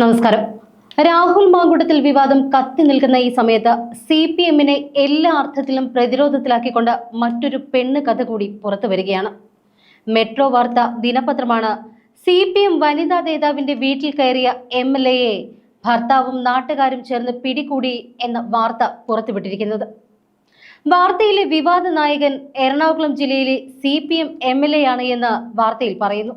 നമസ്കാരം. രാഹുൽ മാങ്കുടത്തിൽ വിവാദം കത്തി നിൽക്കുന്ന ഈ സമയത്ത് സി പി എമ്മിനെ എല്ലാ അർത്ഥത്തിലും പ്രതിരോധത്തിലാക്കിക്കൊണ്ട് മറ്റൊരു പെണ്ണ് കഥ കൂടി പുറത്തു വരികയാണ്. മെട്രോ വാർത്ത ദിനപത്രമാണ്. സി പി എം വനിതാ നേതാവിന്റെ വീട്ടിൽ കയറിയ എം എൽ എയെ ഭർത്താവും നാട്ടുകാരും ചേർന്ന് പിടികൂടി എന്ന വാർത്ത പുറത്തുവിട്ടിരിക്കുന്നത്. വാർത്തയിലെ വിവാദ നായകൻ എറണാകുളം ജില്ലയിലെ C P M M L A ആണ് എന്ന് വാർത്തയിൽ പറയുന്നു.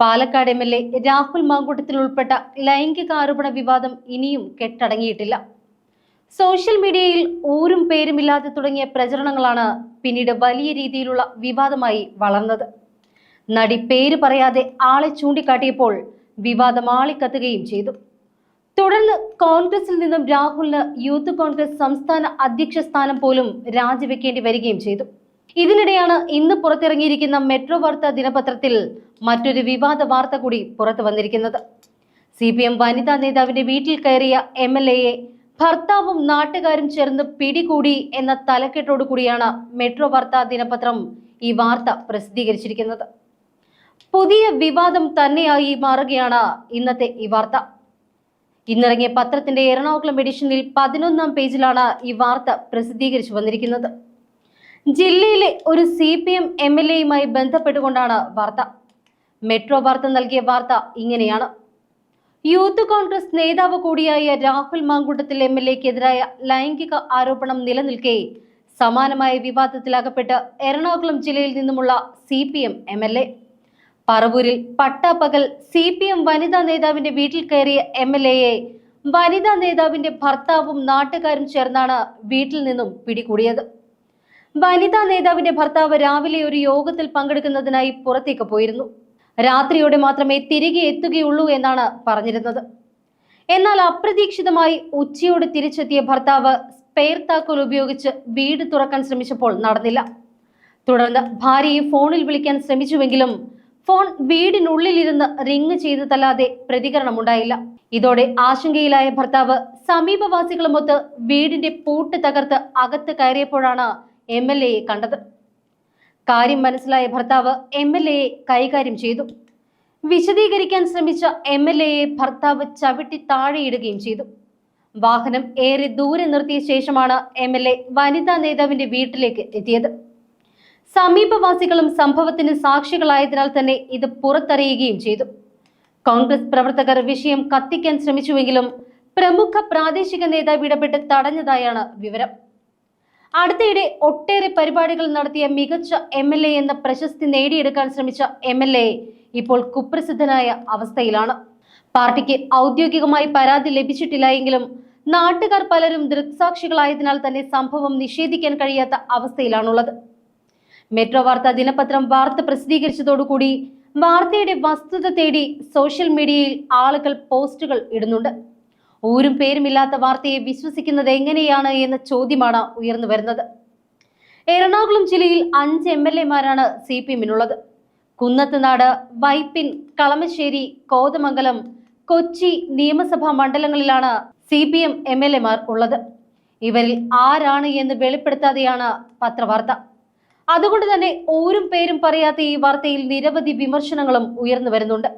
Palakkad M L A Rahul Mankoottathil ഉൾപ്പെട്ട ലൈംഗിക ആരോപണ വിവാദം ഇനിയും കെട്ടടങ്ങിയിട്ടില്ല. സോഷ്യൽ മീഡിയയിൽ ഊരും പേരുമില്ലാതെ തുടങ്ങിയ പ്രചരണങ്ങളാണ് പിന്നീട് വലിയ രീതിയിലുള്ള വിവാദമായി വളർന്നത്. നടി പേര് പറയാതെ ആളെ ചൂണ്ടിക്കാട്ടിയപ്പോൾ വിവാദം ആളിക്കത്തുകയും ചെയ്തു. തുടർന്ന് കോൺഗ്രസിൽ നിന്നും രാഹുലിന് യൂത്ത് കോൺഗ്രസ് സംസ്ഥാന അധ്യക്ഷ സ്ഥാനം പോലും രാജിവെക്കേണ്ടി വരികയും ചെയ്തു. ഇതിനിടെയാണ് ഇന്ന് പുറത്തിറങ്ങിയിരിക്കുന്ന മെട്രോ വാർത്ത ദിനപത്രത്തിൽ മറ്റൊരു വിവാദ വാർത്ത കൂടി പുറത്തു വന്നിരിക്കുന്നത്. സി പി എം വനിതാ നേതാവിന്റെ വീട്ടിൽ കയറിയ എം എൽ എയെ ഭർത്താവും നാട്ടുകാരും ചേർന്ന് പിടികൂടി എന്ന തലക്കെട്ടോടു കൂടിയാണ് മെട്രോ വാർത്ത ദിനപത്രം ഈ വാർത്ത പ്രസിദ്ധീകരിച്ചിരിക്കുന്നത്. പുതിയ വിവാദം തന്നെയായി മാറുകയാണ് ഇന്നത്തെ ഈ വാർത്ത. ഇന്നിറങ്ങിയ പത്രത്തിന്റെ എറണാകുളം എഡിഷനിൽ പതിനൊന്നാം പേജിലാണ് ഈ വാർത്ത പ്രസിദ്ധീകരിച്ചു വന്നിരിക്കുന്നത്. ജില്ലയിലെ ഒരു C P M M L എയുമായി ബന്ധപ്പെട്ടുകൊണ്ടാണ് വാർത്ത. മെട്രോ വാർത്ത നൽകിയ വാർത്ത ഇങ്ങനെയാണ്. യൂത്ത് കോൺഗ്രസ് നേതാവ് കൂടിയായ രാഹുൽ മാങ്കുട്ടത്തിൽ എം എൽ എക്കെതിരായ ലൈംഗിക ആരോപണം നിലനിൽക്കെ സമാനമായ വിവാദത്തിലകപ്പെട്ട് എറണാകുളം ജില്ലയിൽ നിന്നുമുള്ള C P M M L A. പറവൂരിൽ പട്ടാപ്പകൽ സി പി എം വനിതാ നേതാവിന്റെ വീട്ടിൽ കയറിയ എം എൽ എയെ വനിതാ നേതാവിന്റെ ഭർത്താവും നാട്ടുകാരും ചേർന്നാണ് വീട്ടിൽ നിന്നും പിടികൂടിയത്. വനിതാ നേതാവിന്റെ ഭർത്താവ് രാവിലെ ഒരു യോഗത്തിൽ പങ്കെടുക്കുന്നതിനായി പുറത്തേക്ക് പോയിരുന്നു. രാത്രിയോടെ മാത്രമേ തിരികെ എത്തുകയുള്ളൂ എന്നാണ് പറഞ്ഞിരുന്നത്. എന്നാൽ അപ്രതീക്ഷിതമായി ഉച്ചയോടെ തിരിച്ചെത്തിയ ഭർത്താവ് സ്പെയർ താക്കോൽ ഉപയോഗിച്ച് വീട് തുറക്കാൻ ശ്രമിച്ചപ്പോൾ നടന്നില്ല. തുടർന്ന് ഭാര്യയെ ഫോണിൽ വിളിക്കാൻ ശ്രമിച്ചുവെങ്കിലും ഫോൺ വീടിനുള്ളിലിരുന്ന് റിങ് ചെയ്തതല്ലാതെ പ്രതികരണമുണ്ടായില്ല. ഇതോടെ ആശങ്കയിലായ ഭർത്താവ് സമീപവാസികളുമൊത്ത് വീടിന്റെ പൂട്ട് തകർത്ത് അകത്ത് കയറിയപ്പോഴാണ് എം എൽ എയെ കണ്ടത്. കാര്യം മനസ്സിലായ ഭർത്താവ് എം എൽ എയെ കൈകാര്യം ചെയ്തു. വിശദീകരിക്കാൻ ശ്രമിച്ച എം എൽ എയെ ഭർത്താവ് ചവിട്ടി താഴെയിടുകയും ചെയ്തു. വാഹനം ഏറെ ദൂരെ നിർത്തിയ ശേഷമാണ് എം എൽ എ വനിതാ നേതാവിന്റെ വീട്ടിലേക്ക് എത്തിയത്. സമീപവാസികളും സംഭവത്തിന് സാക്ഷികളായതിനാൽ തന്നെ ഇത് പുറത്തറിയുകയും ചെയ്തു. കോൺഗ്രസ് പ്രവർത്തകർ വിഷയം കത്തിക്കാൻ ശ്രമിച്ചുവെങ്കിലും പ്രമുഖ പ്രാദേശിക നേതാവ് ഇടപെട്ട് തടഞ്ഞതായാണ് വിവരം. അടുത്തിടെ ഒട്ടേറെ പരിപാടികൾ നടത്തിയ മികച്ച എം എൽ എ എന്ന പ്രശസ്തി നേടിയെടുക്കാൻ ശ്രമിച്ച എം എൽ എ ഇപ്പോൾ കുപ്രസിദ്ധനായ അവസ്ഥയിലാണ്. പാർട്ടിക്ക് ഔദ്യോഗികമായി പരാതി ലഭിച്ചിട്ടില്ല എങ്കിലും നാട്ടുകാർ പലരും ദൃക്സാക്ഷികളായതിനാൽ തന്നെ സംഭവം നിഷേധിക്കാൻ കഴിയാത്ത അവസ്ഥയിലാണുള്ളത്. മെട്രോ വാർത്ത ദിനപത്രം വാർത്ത പ്രസിദ്ധീകരിച്ചതോടുകൂടി വാർത്തയുടെ വസ്തുത തേടി സോഷ്യൽ മീഡിയയിൽ ആളുകൾ പോസ്റ്റുകൾ ഇടുന്നുണ്ട്. ഊരും പേരുമില്ലാത്ത വാർത്തയെ വിശ്വസിക്കുന്നത് എങ്ങനെയാണ് എന്ന ചോദ്യമാണ് ഉയർന്നു വരുന്നത്. എറണാകുളം ജില്ലയിൽ അഞ്ച് എം എൽ എമാരാണ് സി പി എമ്മിനുള്ളത്. കുന്നത്തുനാട് വൈപ്പിൻ കളമശ്ശേരി കോതമംഗലം കൊച്ചി നിയമസഭാ മണ്ഡലങ്ങളിലാണ് C P M M L എമാർ ഉള്ളത്. ഇവരിൽ ആരാണ് എന്ന് വെളിപ്പെടുത്താതെയാണ് പത്രവാർത്ത. അതുകൊണ്ട് തന്നെ ഓരും പേരും പറയാത്ത ഈ വാർത്തയിൽ നിരവധി വിമർശനങ്ങളും ഉയർന്നു വരുന്നുണ്ട്.